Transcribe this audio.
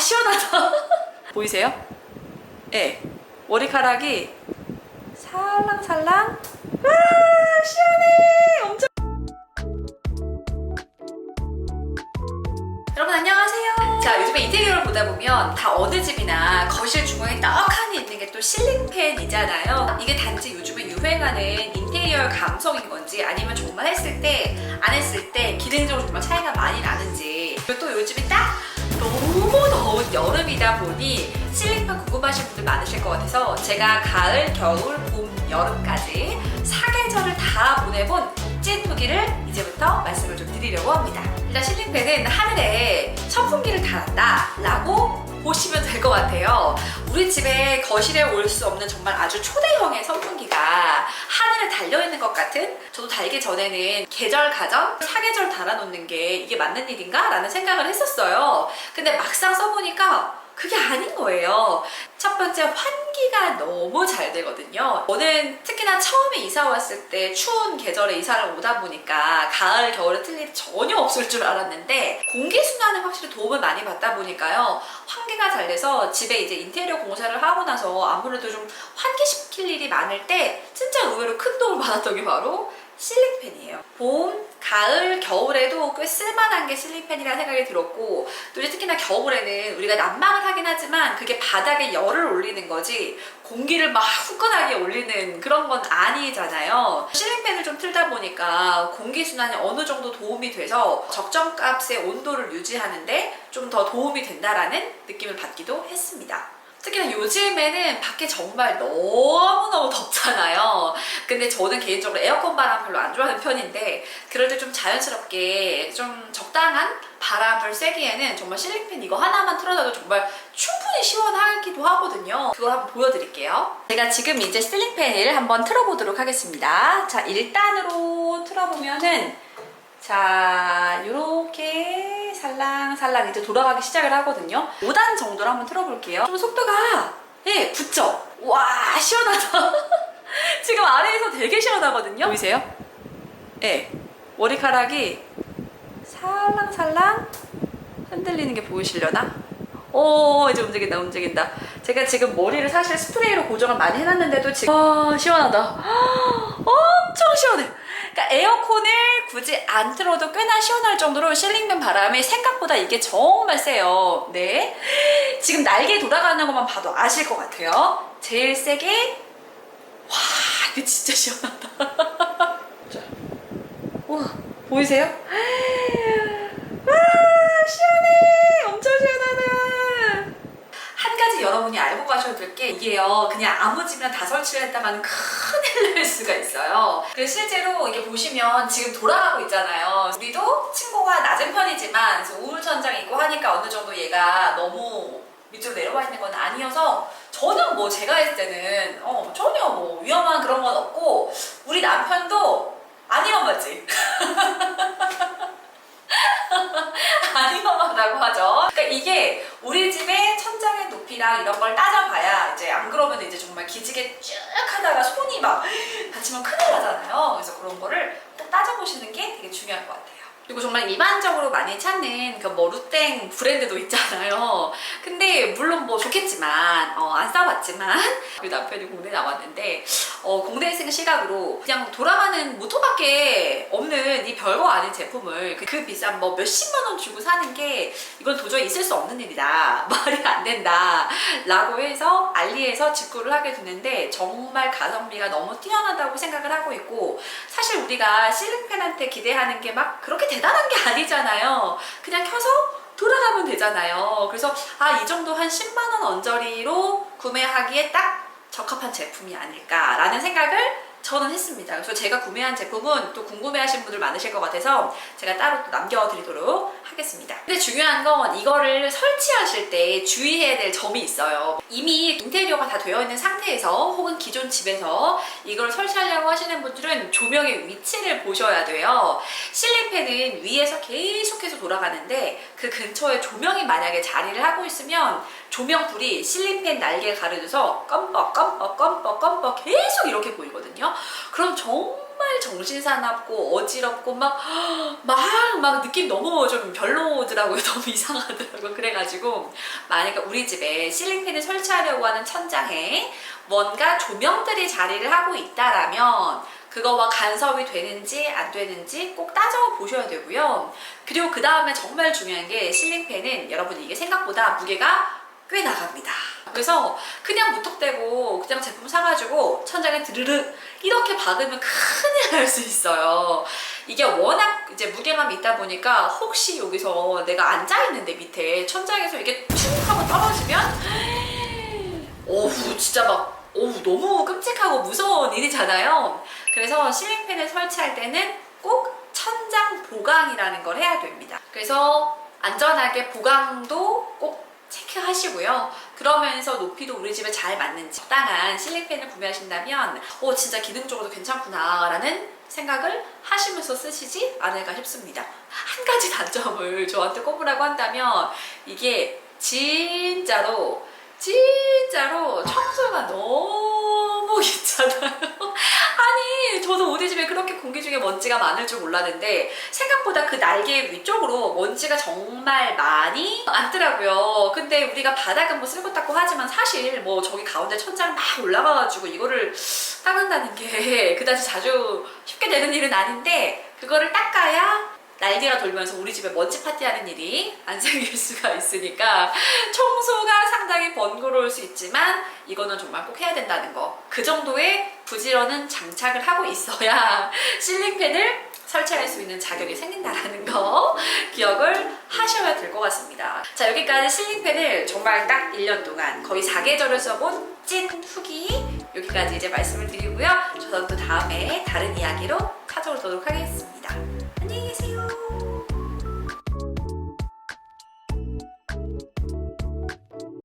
시원하다. 보이세요? 예. 머리카락이 살랑살랑. 와, 시원해. 엄청. 여러분 안녕하세요. 자 요즘에 인테리어를 보다 보면 다 어느 집이나 거실 중앙에 떡하니 있는 게 또 실링팬이잖아요. 이게 단지 요즘에 유행하는 인테리어 감성인 건지 아니면 정말 했을 때 안 했을 때 기능적으로 정말 차이가 여름이다 보니 실링팬 궁금하신 분들 많으실 것 같아서 제가 가을, 겨울, 봄, 여름까지 사계절을 다 보내본 찐 후기를 이제부터 말씀을 좀 드리려고 합니다. 일단 실링팬은 하늘에 선풍기를 달았다 라고 보시면 될 것 같아요. 우리 집에 거실에 올 수 없는 정말 아주 초대형의 선풍기가 하늘에 달려있는 것 같은 저도 달기 전에는 계절 가정, 사계절 달아놓는 게 이게 맞는 일인가? 라는 생각을 했었어요. 근데 막상 써보니까 그게 아닌 거예요. 첫 번째 환기가 너무 잘 되거든요. 저는 특히 나 처음에 이사 왔을 때 추운 계절에 이사를 오다 보니까 가을, 겨울에 틀 일이 전혀 없을 줄 알았는데 공기 순환에 확실히 도움을 많이 받다 보니까요. 환기가 잘 돼서 집에 이제 인테리어 공사를 하고 나서 아무래도 좀 환기시킬 일이 많을 때 진짜 의외로 큰 도움을 받았던 게 바로 실링팬이에요. 봄, 가을, 겨울에도 꽤 쓸만한 게 실링팬이라는 생각이 들었고 또 이제 특히나 겨울에는 우리가 난방을 하긴 하지만 그게 바닥에 열을 올리는 거지 공기를 막 후끈하게 올리는 그런 건 아니잖아요. 실링팬을 좀 틀다 보니까 공기순환이 어느 정도 도움이 돼서 적정값의 온도를 유지하는데 좀 더 도움이 된다라는 느낌을 받기도 했습니다. 특히나 요즘에는 밖에 정말 너무너무 덥잖아요. 근데 저는 개인적으로 에어컨 바람 별로 안 좋아하는 편인데 그럴 때 좀 자연스럽게 좀 적당한 바람을 쐬기에는 정말 실링팬 이거 하나만 틀어놔도 정말 충분히 시원하기도 하거든요. 그걸 한번 보여드릴게요. 제가 지금 이제 실링팬을 한번 틀어보도록 하겠습니다. 자, 1단으로 틀어보면은 자, 요렇게 살랑살랑 이제 돌아가기 시작을 하거든요. 5단 정도로 한번 틀어볼게요. 좀 속도가, 예, 붙죠? 와, 시원하다. 지금 아래에서 되게 시원하거든요. 보이세요? 예, 머리카락이 살랑살랑 흔들리는 게 보이시려나? 오, 이제 움직인다, 움직인다. 제가 지금 머리를 사실 스프레이로 고정을 많이 해놨는데도 지금, 아, 시원하다. 엄청 시원해. 굳이 안 틀어도 꽤나 시원할 정도로 실링된 바람이 생각보다 이게 정말 세요. 네. 지금 날개 돌아가는 것만 봐도 아실 것 같아요. 제일 세게. 와, 이게 진짜 시원하다. 자. 와, 보이세요? 와, 시원해. 엄청 시원하다. 한 여러분이 알고 가셔야 될 게 이게요. 그냥 아무 집이나 다 설치를 했다가는 큰일 날 수가 있어요. 그래서 실제로 이게 보시면 지금 돌아가고 있잖아요. 우리도 층고가 낮은 편이지만 우물천장 있고 하니까 어느 정도 얘가 너무 밑으로 내려와 있는 건 아니어서 저는 뭐 제가 했을 때는 어, 전혀 뭐 위험한 그런 건 없고 우리 남편도 안 위험하지. 안 위험하다고 하죠. 그러니까 이게 우리 천장의 높이랑 이런 걸 따져봐야 이제 안 그러면 이제 정말 기지개 쭉 하다가 손이 막 다치면 큰일 나잖아요. 그래서 그런 거를 꼭 따져보시는 게 되게 중요할 것 같아요. 그리고 정말 일반적으로 많이 찾는 그 머루땡 브랜드도 있잖아요. 물론 뭐 좋겠지만 어, 안 써봤지만 우리 남편이 공대 나왔는데 어, 공대생 시각으로 그냥 돌아가는 모터밖에 없는 이 별거 아닌 제품을 그, 그 비싼 뭐 몇십만 원 주고 사는 게 이건 도저히 있을 수 없는 일이다. 말이 안 된다 라고 해서 알리에서 직구를 하게 됐는데 정말 가성비가 너무 뛰어나다고 생각을 하고 있고 사실 우리가 실링팬한테 기대하는 게 막 그렇게 대단한 게 아니잖아요. 그냥 켜서 돌아가면 되잖아요. 그래서 아 이 정도 한 10만 원 언저리로 구매하기에 딱 적합한 제품이 아닐까라는 생각을 저는 했습니다. 그래서 제가 구매한 제품은 또 궁금해하시는 분들 많으실 것 같아서 제가 따로 또 남겨드리도록 하겠습니다. 근데 중요한 건 이거를 설치하실 때 주의해야 될 점이 있어요. 이미 인테리어가 다 되어 있는 상태에서 혹은 기존 집에서 이걸 설치하려고 하시는 분들은 조명의 위치를 보셔야 돼요. 실링팬은 위에서 계속해서 돌아가는데 그 근처에 조명이 만약에 자리를 하고 있으면 조명불이 실링팬 날개에 가려져서 껌뻑 껌뻑 껌뻑 껌뻑 계속 이렇게 보이거든요. 그럼 정말 정말 정신 사납고 어지럽고 막 막 막 느낌 너무 좀 별로더라고요. 너무 이상하더라고요. 그래가지고 만약에 우리 집에 실링팬을 설치하려고 하는 천장에 뭔가 조명들이 자리를 하고 있다라면 그거와 간섭이 되는지 안 되는지 꼭 따져 보셔야 되고요. 그리고 그 다음에 정말 중요한 게 실링팬은 여러분 이게 생각보다 무게가 꽤 나갑니다. 그래서 그냥 무턱대고 그냥 제품 사가지고 천장에 드르르 이렇게 박으면 큰일 날 수 있어요. 이게 워낙 이제 무게감이 있다 보니까 혹시 여기서 내가 앉아 있는데 밑에 천장에서 이게 툭 하고 떨어지면 어우 진짜 막 어우 너무 끔찍하고 무서운 일이잖아요. 그래서 실링팬을 설치할 때는 꼭 천장 보강이라는 걸 해야 됩니다. 그래서 안전하게 보강도 꼭 체크하시고요. 그러면서 높이도 우리 집에 잘 맞는지 적당한 실링팬을 구매하신다면 오 진짜 기능적으로도 괜찮구나 라는 생각을 하시면서 쓰시지 않을까 싶습니다. 한 가지 단점을 저한테 꼽으라고 한다면 이게 진짜로 진짜로 청소가 너무 귀찮아요. 저도 우리 집에 그렇게 공기 중에 먼지가 많을 줄 몰랐는데 생각보다 그 날개 위쪽으로 먼지가 정말 많이 많더라고요. 근데 우리가 바닥은 뭐 쓸고 닦고 하지만 사실 뭐 저기 가운데 천장 막 올라가가지고 이거를 닦는다는 게 그다지 자주 쉽게 되는 일은 아닌데 그거를 닦아야 날개가 돌면서 우리 집에 먼지 파티하는 일이 안 생길 수가 있으니까 청소가 상당히 번거로울 수 있지만 이거는 정말 꼭 해야 된다는 거. 그 정도의 부지런은 장착을 하고 있어야 실링팬을 설치할 수 있는 자격이 생긴다라는 거 기억을 하셔야 될 것 같습니다. 자, 여기까지 실링팬을 정말 딱 1년 동안 거의 4계절을 써본 찐 후기 여기까지 이제 말씀을 드리고요. 저는 또 다음에 다른 이야기로 찾아오도록 하겠습니다. 안녕히 계세요.